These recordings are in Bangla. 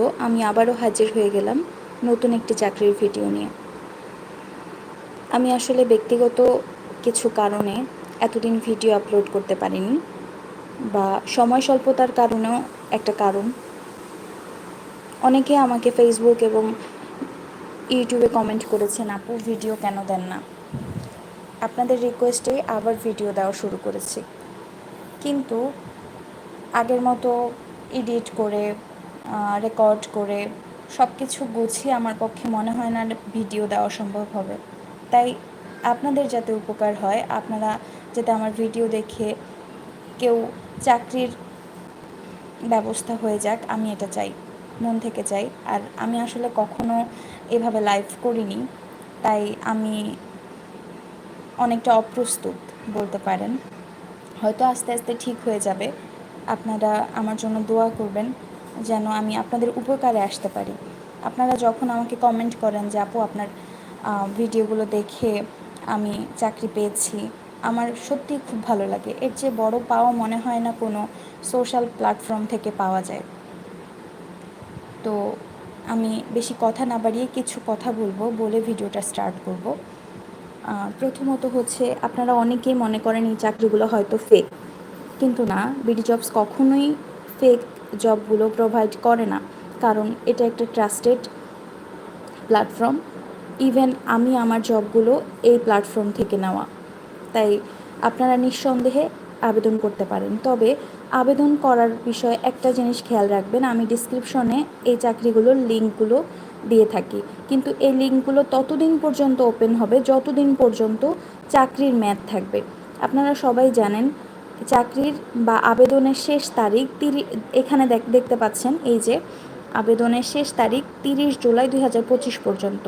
মতো আমি আবারও হাজির হয়ে গেলাম নতুন একটি চাকরির ভিডিও নিয়ে। আমি আসলে ব্যক্তিগত কিছু কারণে এতদিন ভিডিও আপলোড করতে পারিনি বা সময় স্বল্পতার কারণেও একটা কারণ। অনেকে আমাকে ফেসবুক এবং ইউটিউবে কমেন্ট করেছেন, আপু, ভিডিও কেন দেন না? আপনাদের রিকোয়েস্টে আবার ভিডিও দেওয়া শুরু করেছি। কিন্তু আগের মতো এডিট করে রেকর্ড করে সব কিছু গুছিয়ে আমার পক্ষে মনে হয় না ভিডিও দেওয়া সম্ভব হবে। তাই আপনাদের যাতে উপকার হয়, আপনারা যাতে আমার ভিডিও দেখে কেউ চাকরির ব্যবস্থা হয়ে যাক, আমি এটা চাই, মন থেকে চাই। আর আমি আসলে কখনো এভাবে লাইভ করিনি, তাই আমি অনেকটা অপ্রস্তুত বলতে পারেন। হয়তো আস্তে আস্তে ঠিক হয়ে যাবে। আপনারা আমার জন্য দোয়া করবেন। যেন আমি আপনাদের উপকারে আসতে পারি। আপনারা যখন আমাকে কমেন্ট করেন যে, আপু, আপনার ভিডিওগুলো দেখে আমি চাকরি পেয়েছি। আমার সত্যি খুব ভালো লাগে। এর চেয়ে বড় পাওয়া মনে হয় না কোনো সোশ্যাল প্ল্যাটফর্ম থেকে পাওয়া যায়। তো আমি বেশি কথা না বাড়িয়ে কিছু কথা বলব, বলে ভিডিওটা স্টার্ট করব। প্রথমত হচ্ছে, আপনারা অনেকেই মনে করেন এই চাকরিগুলো হয়তো ফেক কিন্তু না বিডি জবস কখনোই ফেক জবগুলো প্রোভাইড করে না। কারণ এটা একটা ট্রাস্টেড প্ল্যাটফর্ম ইভেন আমি আমার জবগুলো এই প্ল্যাটফর্ম থেকে নেওয়া। তাই আপনারা নিঃসন্দেহে আবেদন করতে পারেন। তবে আবেদন করার বিষয়ে একটা জিনিস খেয়াল রাখবেন, আমি ডিসক্রিপশনে এই চাকরিগুলোর লিঙ্কগুলো দিয়ে থাকি। কিন্তু এই লিঙ্কগুলো ততদিন পর্যন্ত ওপেন হবে, যতদিন পর্যন্ত চাকরির ম্যাথ থাকবে। আপনারা সবাই জানেন চাকরির বা আবেদনের শেষ তারিখ তিরি এখানে দেখতে পাচ্ছেন, এই যে আবেদনের শেষ তারিখ তিরিশ জুলাই দুই হাজার পঁচিশ পর্যন্ত।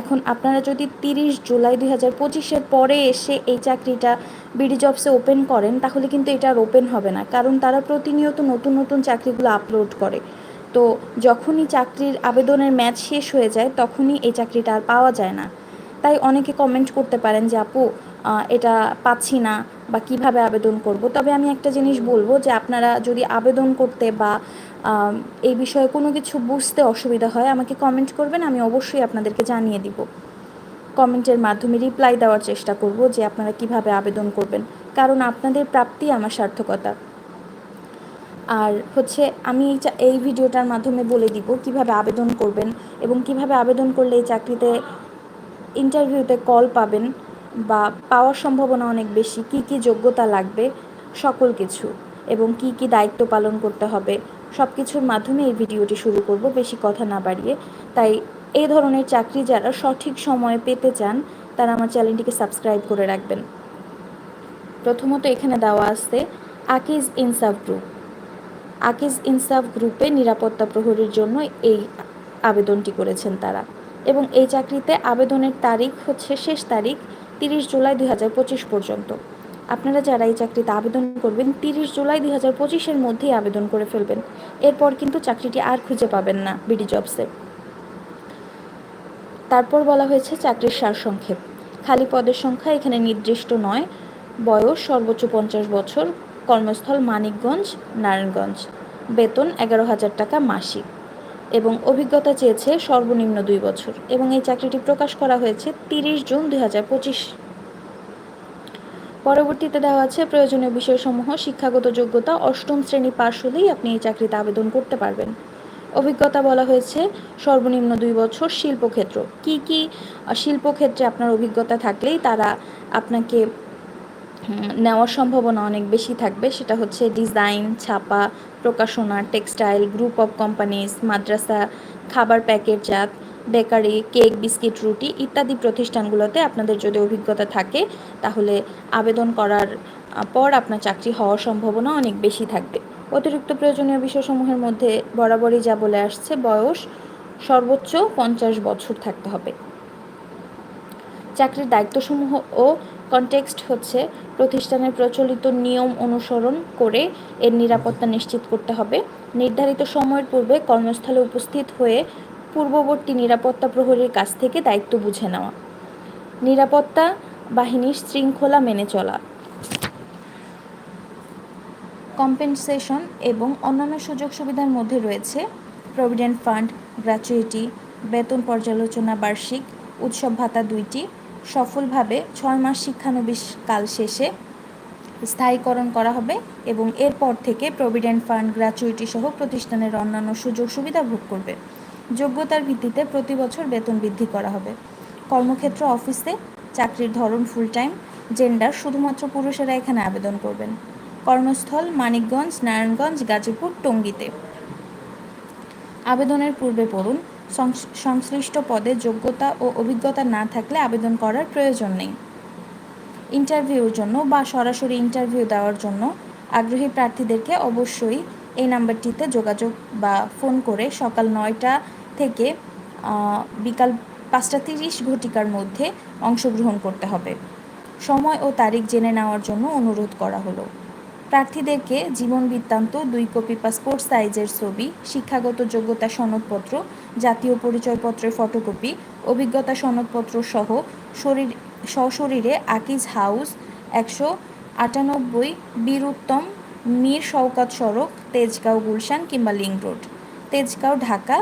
এখন আপনারা যদি তিরিশ জুলাই দুই হাজার পঁচিশের পরে এসে এই চাকরিটা বিডি জবসে ওপেন করেন, তাহলে কিন্তু এটা আর ওপেন হবে না, কারণ তারা প্রতিনিয়ত নতুন নতুন চাকরিগুলো আপলোড করে। তো যখনই চাকরির আবেদনের ম্যাচ শেষ হয়ে যায়, তখনই এই চাকরিটা আর পাওয়া যায় না। তাই অনেকে কমেন্ট করতে পারেন যে, আপু এটা পাচ্ছি না বা কীভাবে আবেদন করব? তবে আমি একটা জিনিস বলব যে, আপনারা যদি আবেদন করতে বা এই বিষয়ে কোনো কিছু বুঝতে অসুবিধা হয়, আমাকে কমেন্ট করবেন, আমি অবশ্যই আপনাদেরকে জানিয়ে দিব। কমেন্টের মাধ্যমে রিপ্লাই দেওয়ার চেষ্টা করব যে, আপনারা কীভাবে আবেদন করবেন, কারণ আপনাদের প্রাপ্তি আমার সার্থকতা। আর হচ্ছে, আমি এই ভিডিওটার মাধ্যমে বলে দিব কীভাবে আবেদন করবেন এবং কীভাবে আবেদন করলে এই চাকরিতে ইন্টারভিউতে কল পাবেন বা পাওয়ার সম্ভাবনা অনেক বেশি, কি কি যোগ্যতা লাগবে, সকল কিছু এবং কি কি দায়িত্ব পালন করতে হবে সব কিছুর মাধ্যমে এই ভিডিওটি শুরু করব, বেশি কথা না বাড়িয়ে। তাই এই ধরনের চাকরি যারা সঠিক সময়ে পেতে চান, তারা আমার চ্যানেলটিকে সাবস্ক্রাইব করে রাখবেন। প্রথমত এখানে দেওয়া আছে, আকিজ ইনসাফ গ্রুপ। আকিজ ইনসাফ গ্রুপে নিরাপত্তা প্রহরীর জন্য এই আবেদনটি করেছেন তারা। এবং এই চাকরিতে আবেদনের তারিখ হচ্ছে শেষ তারিখ তিরিশ জুলাই দুই হাজার পঁচিশ পর্যন্ত। আপনারা যারা এই চাকরিতে আবেদন করবেন, তিরিশ জুলাই দুই হাজার পঁচিশের মধ্যেই আবেদন করে ফেলবেন। এরপর কিন্তু চাকরিটি আর খুঁজে পাবেন না বিডি জবসে। তারপর বলা হয়েছে চাকরির সারসংক্ষেপ খালি পদের সংখ্যা এখানে নির্দিষ্ট নয়। বয়স সর্বোচ্চ পঞ্চাশ বছর। কর্মস্থল মানিকগঞ্জ, নারায়ণগঞ্জ। বেতন এগারো হাজার টাকা মাসিক। এবং অভিজ্ঞতা চেয়েছে সর্বনিম্ন দুই বছর এবং এই চাকরিটি প্রকাশ করা হয়েছে তিরিশ জুন দুই হাজার পঁচিশ। পরবর্তীতে দেওয়া আছে প্রয়োজনীয় বিষয়সমূহ, শিক্ষাগত যোগ্যতা, অষ্টম শ্রেণি পাশ হলেই আপনি এই চাকরিতে আবেদন করতে পারবেন। অভিজ্ঞতা বলা হয়েছে সর্বনিম্ন দুই বছর শিল্পক্ষেত্র। কি কি শিল্পক্ষেত্রে আপনার অভিজ্ঞতা থাকলেই তারা আপনাকে নেওয়ার সম্ভাবনা অনেক বেশি থাকবে। সেটা হচ্ছে ডিজাইন ছাপা, প্রকাশনা টেক্সটাইল গ্রুপ অফ কোম্পানিজ মাদ্রাসা, খাবার প্যাকেটজাত বেকারি কেক বিস্কিট রুটি ইত্যাদি প্রতিষ্ঠানগুলোতে আপনাদের যদি অভিজ্ঞতা থাকে, তাহলে আবেদন করার পর আপনার চাকরি হওয়ার সম্ভাবনা অনেক বেশি থাকবে। অতিরিক্ত প্রয়োজনীয় বিষয়সমূহের মধ্যে বরাবরই যা বলে আসছে, বয়স সর্বোচ্চ পঞ্চাশ বছর থাকতে হবে। চাকরির দায়িত্বসমূহ ও কনটেক্সট হচ্ছে প্রতিষ্ঠানের প্রচলিত নিয়ম অনুসরণ করে এর নিরাপত্তা নিশ্চিত করতে হবে। নির্ধারিত সময়ের পূর্বে কর্মস্থলে উপস্থিত হয়ে পূর্ববর্তী নিরাপত্তা প্রহরীর কাছ থেকে দায়িত্ব বুঝে নেওয়া। নিরাপত্তা বাহিনীর শৃঙ্খলা মেনে চলা। কম্পেনসেশন এবং অন্যান্য সুযোগ সুবিধার মধ্যে রয়েছে প্রভিডেন্ট ফান্ড গ্র্যাচুইটি বেতন পর্যালোচনা বার্ষিক, উৎসব ভাতা দুইটি সফলভাবে ছয় মাস শিক্ষানবিশ কাল শেষে স্থায়ীকরণ করা হবে এবং এরপর থেকে প্রভিডেন্ট ফান্ড গ্র্যাচুইটি সহ প্রতিষ্ঠানের অন্যান্য সুযোগ সুবিধা ভোগ করবে। যোগ্যতার ভিত্তিতে প্রতি বছর বেতন বৃদ্ধি করা হবে। কর্মক্ষেত্র অফিসে চাকরির ধরন ফুল টাইম জেন্ডার শুধুমাত্র পুরুষেরা এখানে আবেদন করবেন। কর্মস্থল মানিকগঞ্জ, নারায়ণগঞ্জ, গাজীপুর, টঙ্গীতে। আবেদনের পূর্বে পড়ুন সংশ্লিষ্ট পদে যোগ্যতা ও অভিজ্ঞতা না থাকলে আবেদন করার প্রয়োজন নেই। ইন্টারভিউর জন্য বা সরাসরি ইন্টারভিউ দেওয়ার জন্য আগ্রহী প্রার্থীদেরকে অবশ্যই এই নাম্বারটিতে যোগাযোগ বা ফোন করে সকাল নয়টা থেকে বিকাল পাঁচটা তিরিশ ঘটিকার মধ্যে অংশগ্রহণ করতে হবে। সময় ও তারিখ জেনে নেওয়ার জন্য অনুরোধ করা হলো। প্রার্থীদেরকে জীবন বৃত্তান্ত, দুই কপি পাসপোর্ট সাইজের ছবি, শিক্ষাগত যোগ্যতা সনদপত্র, জাতীয় পরিচয়পত্রের ফটোকপি, অভিজ্ঞতা সনদপত্র সহ শরীর, সশরীরে আকিজ হাউস, একশো আটানব্বই বীরুত্তম মীর শওকাত সড়ক, তেজগাঁও গুলশান কিংবা লিংক রোড। তেজগাঁও, ঢাকা।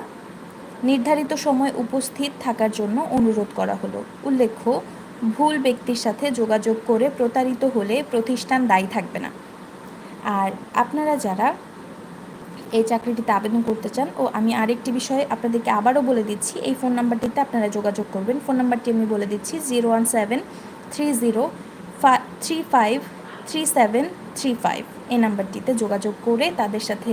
নির্ধারিত সময় উপস্থিত থাকার জন্য অনুরোধ করা হলো। উল্লেখ্য, ভুল ব্যক্তির সাথে যোগাযোগ করে প্রতারিত হলে প্রতিষ্ঠান দায়ী থাকবে না। আর আপনারা যারা এই চাকরিটিতে আবেদন করতে চান, ও আমি আরেকটি বিষয়ে আপনাদেরকে আবারও বলে দিচ্ছি, এই ফোন নাম্বারটিতে আপনারা যোগাযোগ করবেন। ফোন নাম্বারটি আমি বলে দিচ্ছি, zero one seven three zero three five three seven three five. এই নাম্বারটিতে যোগাযোগ করে তাদের সাথে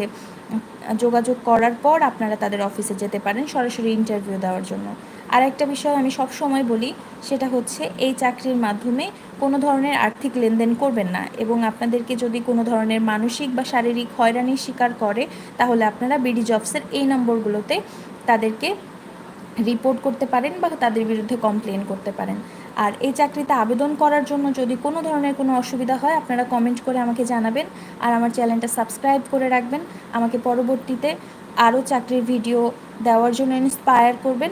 যোগাযোগ করার পর আপনারা তাদের অফিসে যেতে পারেন সরাসরি ইন্টারভিউ দেওয়ার জন্য। আর একটা বিষয় আমি সব সময় বলি, সেটা হচ্ছে এই চাকরির মাধ্যমে কোনো ধরনের আর্থিক লেনদেন করবেন না এবং আপনাদেরকে যদি কোনো ধরনের মানসিক বা শারীরিক হয়রানির শিকার করে, তাহলে আপনারা বিডি জবসের এই নম্বরগুলোতে তাদেরকে রিপোর্ট করতে পারেন বা তাদের বিরুদ্ধে কমপ্লেন করতে পারেন। আর এই চাকরিতে আবেদন করার জন্য যদি কোনো ধরনের কোনো অসুবিধা হয়, আপনারা কমেন্ট করে আমাকে জানাবেন আর আমার চ্যানেলটা সাবস্ক্রাইব করে রাখবেন। আমাকে পরবর্তীতে আরও চাকরির ভিডিও দেওয়ার জন্য ইন্সপায়ার করবেন।